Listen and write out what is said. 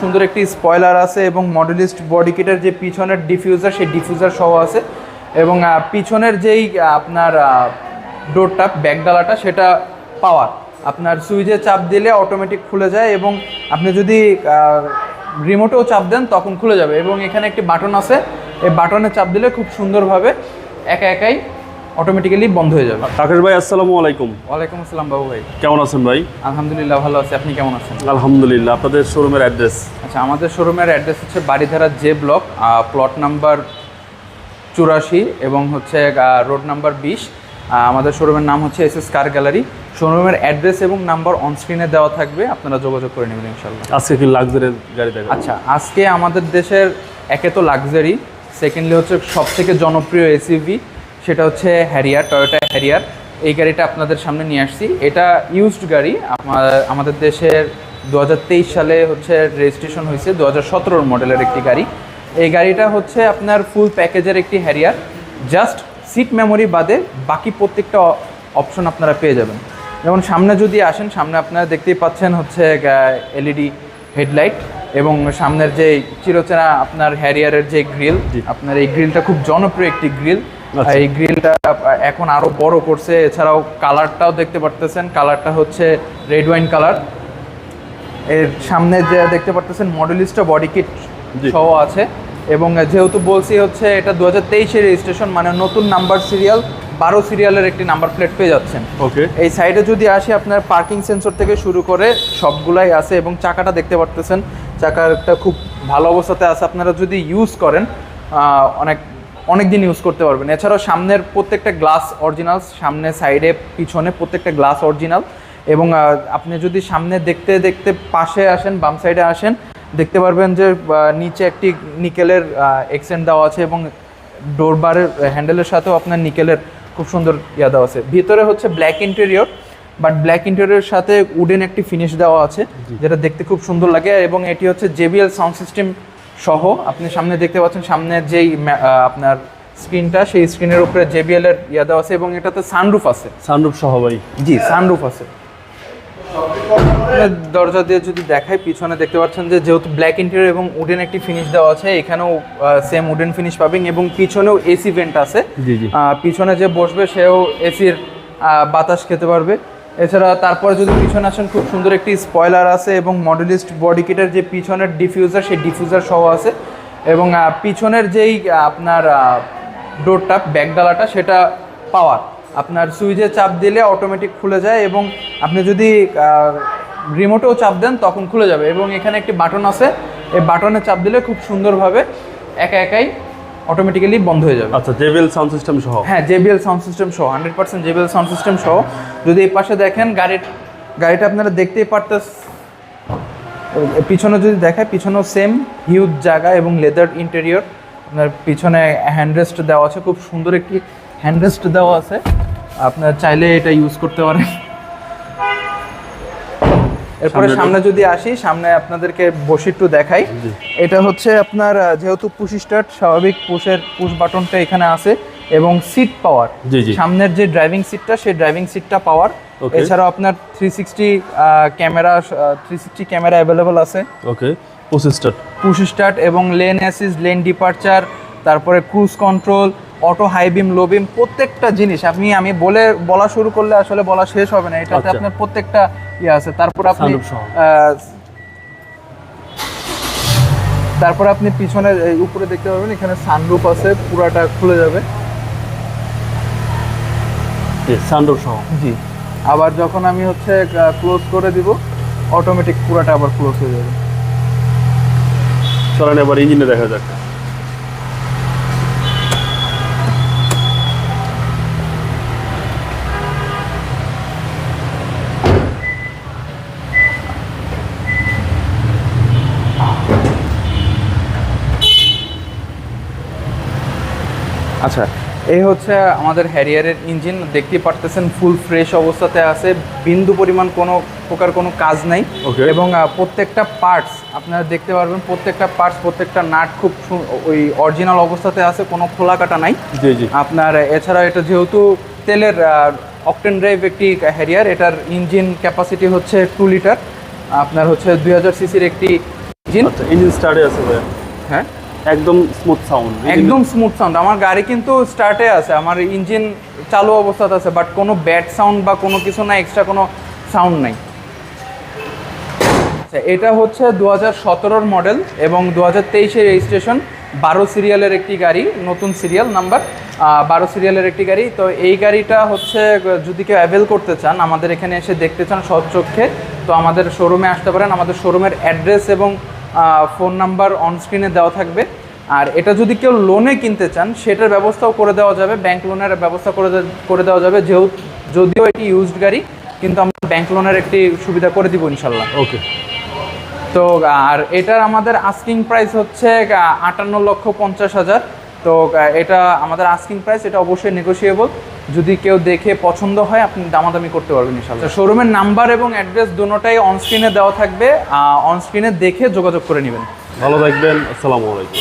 সুন্দর একটি স্পয়লার আছে এবং মডেলিস্ট বডি কিটের যে পিছনের ডিফিউজার সেই ডিফিউজার সহ আছে এবং পিছনের যেই আপনার ডোরটা ব্যাকডালাটা সেটা পাওয়ার আপনার সুইচে চাপ দিলে অটোমেটিক খুলে যায় এবং আপনি যদি রিমোটেও চাপ দেন, তখন খুলে যাবে এবং এখানে একটি বাটন আছে। এই বাটনে চাপ দিলে খুব সুন্দরভাবে একা একাই অটোমেটিক্যালি বন্ধ হয়ে যাবে। রাকেশ ভাই আসসালামু আলাইকুম। ওয়ালাইকুম আসসালাম বাবু ভাই। কেমন আছেন ভাই? আলহামদুলিল্লাহ ভালো আছি। আপনি কেমন আছেন? আলহামদুলিল্লাহ আপনাদের শোরুমের অ্যাড্রেস আচ্ছা আমাদের শোরুমের অ্যাড্রেস হচ্ছে Baridhara J block plot number চুরাশি এবং হচ্ছে রোড নাম্বার বিশ। আমাদের শোরুমের নাম হচ্ছে এস এস কার গ্যালারি শোরুমের অ্যাড্রেস এবং নাম্বার অন স্ক্রিনে দেওয়া থাকবে। আপনারা যোগাযোগ করে নেবেন ইনশাল্লাহ আজকে কি লাক্সারির গাড়ি দেখা আচ্ছা আজকে আমাদের দেশের একে তো লাক্সারি সেকেন্ডলি হচ্ছে সব থেকে জনপ্রিয় এসইভি সেটা হচ্ছে হ্যারিয়ার টয়োটা হ্যারিয়ার। এই গাড়িটা আপনাদের সামনে নিয়ে আসছি। এটা ইউজড গাড়ি। আমাদের দেশের দু হাজার তেইশ সালে হচ্ছে রেজিস্ট্রেশন হয়েছে দু হাজার সতেরো মডেলের একটি গাড়ি। এই গাড়িটা হচ্ছে আপনার ফুল প্যাকেজের একটি হ্যারিয়ার। জাস্ট সিট মেমোরি বাদে বাকি প্রত্যেকটা অপশন আপনারা পেয়ে যাবেন। যেমন সামনে যদি আসেন সামনে আপনারা দেখতেই পাচ্ছেন হচ্ছে এলইডি হেডলাইট এবং সামনের যে চিরচেনা আপনার হ্যারিয়ারের যে গ্রিল আপনার এই গ্রিলটা খুব জনপ্রিয় একটি গ্রিল। এই গ্রিলটা এখন আরও বড় করছে। এছাড়াও কালারটাও দেখতে পারতেছেন। কালারটা হচ্ছে রেড ওয়াইন কালার। এর সামনে যে দেখতে পারতেছেন মডেলিস্টা বডি কিট সহ আছে। এবং যেহেতু বলছি হচ্ছে এটা দু হাজার তেইশের রেজিস্ট্রেশন মানে নতুন নাম্বার সিরিয়াল বারো সিরিয়ালের একটি নাম্বার প্লেট পেয়ে যাচ্ছেন। ওকে। এই সাইডে যদি আসি আপনার পার্কিং সেন্সর থেকে শুরু করে সবগুলাই আছে এবং চাকাটা দেখতে পারতেছেন। চাকাটা খুব ভালো অবস্থাতে আছে। আপনারা যদি ইউজ করেন অনেক অনেক দিন ইউজ করতে পারবেন। এছাড়াও সামনের প্রত্যেকটা গ্লাস অরিজিনাল সামনে সাইডে পিছনে প্রত্যেকটা গ্লাস অরিজিনাল এবং আপনি যদি সামনে দেখতে দেখতে পাশে আসেন বাম সাইডে আসেন দেখতে পারবেন যে নিচে একটি নিকেলের এক্সেন্ট দেওয়া আছে এবং ডোর বারের হ্যান্ডেলের সাথেও আপনার নিকেলের খুব সুন্দর ইয়া দেওয়া আছে। ভিতরে হচ্ছে ব্ল্যাক ইন্টেরিয়র বাট ব্ল্যাক ইন্টেরিয়রের সাথে উডেন একটি ফিনিশ দেওয়া আছে যেটা দেখতে খুব সুন্দর লাগে এবং এটি হচ্ছে জেবিএল সাউন্ড সিস্টেম সহ আপনি সামনে দেখতে পাচ্ছেন সামনের যেই আপনার স্ক্রিনটা সেই স্ক্রিনের উপরে জেবিএল এর ইয়া দেওয়া আছে এবং এটাতে সানরুফ আছে। সানরুফ সহ ভাই। জি সানরুফ আছে। দরজা দিয়ে যদি দেখাই পিছনে দেখতে পাচ্ছেন যে যেহেতু ব্ল্যাক ইন্টেরিয়র এবং উডেন একটি ফিনিশ দেওয়া আছে এখানেও সেম উডেন ফিনিশ পাবেন এবং পিছনেও এসি ভেন্ট আছে। জি জি। পিছনে যে বসবে সেও এসির বাতাস খেতে পারবে। এছাড়া তারপরে যদি পিছনে আসেন, খুব সুন্দর একটি স্পয়লার আছে এবং মডেলিস্ট বডি কিটের যে পিছনের ডিফিউজার সেই ডিফিউজার সহ আছে এবং পিছনের যেই আপনার ডোরটা ব্যাকডালাটা সেটা পাওয়ার আপনার সুইচে চাপ দিলে অটোমেটিক খুলে যায় এবং আপনি যদি রিমোটেও চাপ দেন, তখন খুলে যাবে এবং এখানে একটি বাটন আছে। এই বাটনে চাপ দিলে খুব সুন্দরভাবে একা একাই অটোমেটিক্যালি বন্ধ হয়ে যাবে। আচ্ছা জেবিএল সাউন্ড সিস্টেম সহ? হ্যাঁ জেবিএল সাউন্ড সিস্টেম সহ hundred percent JBL sound system সহ। যদি এই পাশে দেখেন গাড়ির গাড়িটা আপনারা দেখতেই পারতেন পিছনে যদি দেখায় পিছনেও সেম হিউজ জায়গা এবং লেদার ইন্টেরিয়র আপনার পিছনে হ্যান্ডরেস্ট দেওয়া আছে খুব সুন্দর একটি হ্যান্ডরেস্ট দেওয়া আছে। আপনার চাইলে এটা ইউজ করতে পারেন। এরপরে সামনে যদি আসি সামনে আপনাদেরকে বসে একটু দেখাই। এটা হচ্ছে আপনার যেহেতু পুশ স্টার্ট স্বাভাবিক পুশের পুশ বাটনটা এখানে আছে এবং সিট পাওয়ার। সামনের যে ড্রাইভিং সিটটা সেই ড্রাইভিং সিটটা পাওয়ার এছাড়াও আপনার three sixty camera three sixty camera available আছে। ওকে পঁচিশ স্টার্ট পুশ স্টার্ট এবং লেন অ্যাসিস লেন ডিপারচার তারপরে cruise control auto high beam low beam প্রত্যেকটা জিনিস। আপনি আমি বলে বলা শুরু করলে আসলে বলা শেষ হবে না। এটাতে আচ্ছা। আপনার প্রত্যেকটা ইয়ে আছে। তারপর আপনি তারপর আপনি পিছনে উপরে দেখতে পাবেন এখানে সানরুফ আছে পুরাটা খুলে যাবে। সানরূপ সহ। জি। আবার যখন আমি হচ্ছে ক্লোজ করে দিব অটোমেটিক পুরাটা আবার ক্লোজ হয়ে যাবে। চলেন এবার ইঞ্জিনে দেখা যাক। আচ্ছা এই হচ্ছে আমাদের হ্যারিয়ারের ইঞ্জিন। দেখতে পারতেছেন ফুল ফ্রেশ অবস্থাতে আছে। বিন্দু পরিমাণ কোনো প্রকার কোনো কাজ নাই. এবং প্রত্যেকটা পার্টস আপনারা দেখতে পারবেন প্রত্যেকটা পার্টস প্রত্যেকটা নাট খুব ওই অরিজিনাল অবস্থাতে আছে কোনো খোলা কাটা নাই। জি জি। আপনার এছাড়া এটা যেহেতু তেলের অকটেন ড্রাইভ একটি হ্যারিয়ার এটার ইঞ্জিন ক্যাপাসিটি হচ্ছে টু লিটার আপনার হচ্ছে দুই হাজার সিসির একটি ইঞ্জিন। আচ্ছা ইঞ্জিন স্টার্টে আছে হ্যাঁ? একদম স্মুথ সাউন্ড একদম স্মুথ সাউন্ড আমার গাড়ি কিন্তু স্টার্টে আছে, আমার ইঞ্জিন চালু অবস্থাতে আছে বাট কোনো ব্যাড সাউন্ড বা কোনো কিছু না এক্সট্রা কোনো সাউন্ড নাই। আচ্ছা এটা হচ্ছে দু হাজার মডেল এবং দু হাজার তেইশের রেজিস্ট্রেশন বারো সিরিয়ালের একটি গাড়ি, নতুন সিরিয়াল নাম্বার বারো সিরিয়ালের একটি গাড়ি। তো এই গাড়িটা হচ্ছে, যদি কেউ অ্যাভেল করতে চান, আমাদের এখানে এসে দেখতে চান সচক্ষে তো আমাদের শোরুমে আসতে পারেন। আমাদের শোরুমের অ্যাড্রেস এবং ফোন নাম্বার অনস্ক্রিনে দেওয়া থাকবে। আর এটা যদি কেউ লোনে কিনতে চান সেটার ব্যবস্থাও করে দেওয়া যাবে। ব্যাংক লোনের ব্যবস্থা করে করে দেওয়া যাবে। যেহেতু যদিও এটি ইউজড গাড়ি কিন্তু আমরা ব্যাংক লোনের একটি সুবিধা করে দিব ইনশাল্লাহ। ওকে তো আর এটার আমাদের আস্কিং প্রাইস হচ্ছে আটান্ন লক্ষ পঞ্চাশ হাজার। তো এটা আমাদের আস্কিং প্রাইস এটা অবশ্যই নেগোসিয়েবল যদি কেউ দেখে পছন্দ হয় আপনি দামাদামি করতে পারবেন ইনশাল্লাহ শোরুমের নাম্বার এবং অ্যাড্রেস দুটোটাই অন স্ক্রিনে দেওয়া থাকবে। অন স্ক্রিনে দেখে যোগাযোগ করে নেবেন। ভালো থাকবেন আসসালামু আলাইকুম।